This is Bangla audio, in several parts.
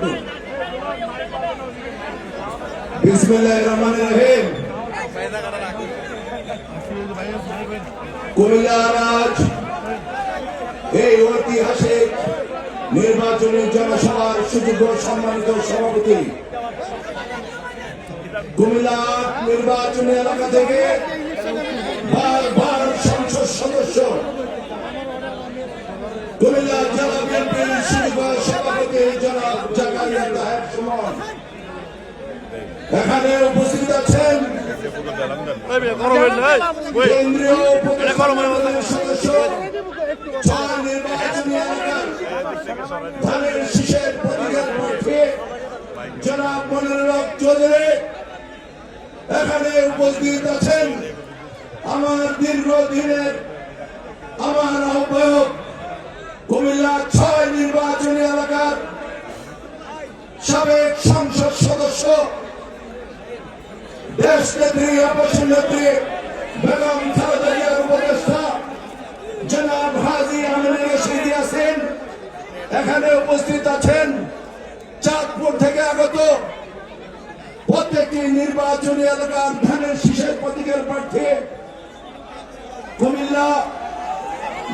বক্তব্য কৈলারাজ এই ঐতিহাসিক নির্বাচনী জনসভার সুযোগ্য সম্মানিত সভাপতি। কুমিল্লা নির্বাচনী এলাকা থেকে সংসদ সদস্য। কুমিল্লা জেলা এখানে উপস্থিত আছেন কেন্দ্রীয় সদস্য ছয় নির্বাচনী এখানে উপস্থিত আছেন আমার দীর্ঘদিনের আমার আহ্বায়ক কুমিল্লা ছয় নির্বাচনী এলাকার সাবেক সংসদ সদস্য এখানে উপস্থিত আছেন। চাঁদপুর থেকে আগত প্রত্যেকটি নির্বাচনী এলাকার ধানের শীষের প্রতীকের প্রার্থী কুমিল্লা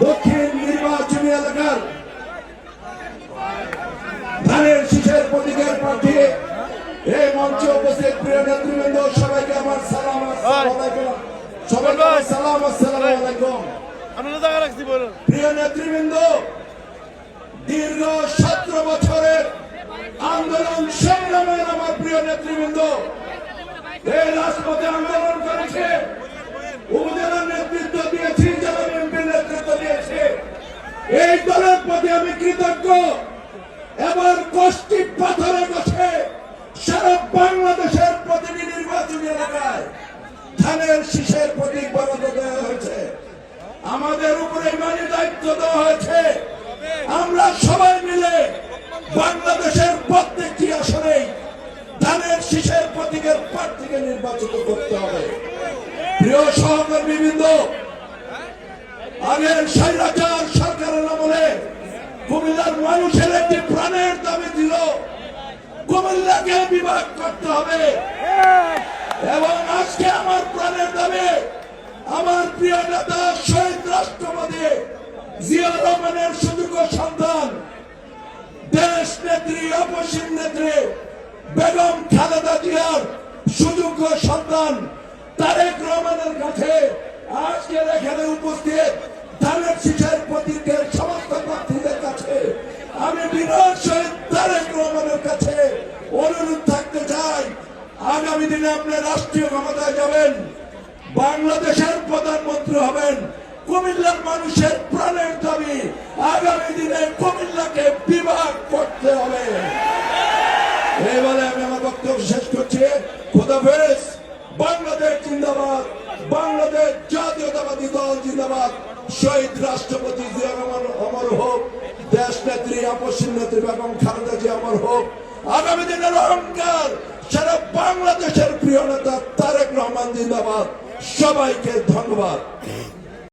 দক্ষিণ নির্বাচনী এলাকার ধানের শীষের প্রতীকের প্রার্থী এই মঞ্চে উপস্থিত প্রিয় নেতৃবৃন্দ সবাইকে আমার সালাম সবাইকে সালাম আসসালামু আলাইকুম। প্রিয় নেতৃবৃন্দ দীর্ঘ সতেরো বছরের আন্দোলন সংগ্রামের আমার প্রিয় নেতৃবৃন্দ এই রাজপথে আন্দোলন করেছে উপজেলার নেতৃত্ব দিয়েছি জেলা বিএনপি নেতৃত্ব দিয়েছে। এই দলের প্রতি আমি কৃতজ্ঞ। শীষের প্রতীক বরাদ্দ দেওয়া হয়েছে। আমাদের উপরে মানে দায়িত্ব দেওয়া হয়েছে। আমরা সবাই মিলে বাংলাদেশের প্রত্যেকটি আসনেই ধানের শীষের প্রতীকের প্রার্থীকে নির্বাচিত করতে হবে। প্রিয় সহকর্মীবৃন্দ, আগের স্বৈরাচার সরকারের আমলে কুমিল্লার মানুষের একটি প্রাণের দাবি দিল কুমিল্লাকে বিভাগ করতে হবে। এবং আজকে আমার প্রাণের দাবি, আমার প্রিয় নেতা শহীদ রাষ্ট্রপতি জিয়া রহমানের সুযোগ্য সন্তান, দেশ নেত্রী, অপসীম নেত্রী, বেগম খালেদা জিয়ার সুযোগ্য সন্তান তারেক রহমানের কাছে আজকের এখানে উপস্থিত ধানের শীষের প্রতীকের সমস্ত আগামী দিনে আপনি রাষ্ট্রীয় ক্ষমতায় যাবেন, বাংলাদেশের প্রধানমন্ত্রী হবেন, কুমিল্লার মানুষের প্রাণের দাবি, আগামী দিনে কুমিল্লাকে বিভাগ করতে হবে। আমি আমার বক্তব্য শেষ করছি। খোদাফেজ বাংলাদেশ জিন্দাবাদ, বাংলাদেশ জাতীয়তাবাদী দল জিন্দাবাদ। শহীদ রাষ্ট্রপতি জিয়া রহমান অমর হোক, দেশ নেত্রী নেত্রী বেগম খালেদা জি অমর হোক। আগামী দিনের অহংকার জিন্দাবাদ। সবাইকে ধন্যবাদ।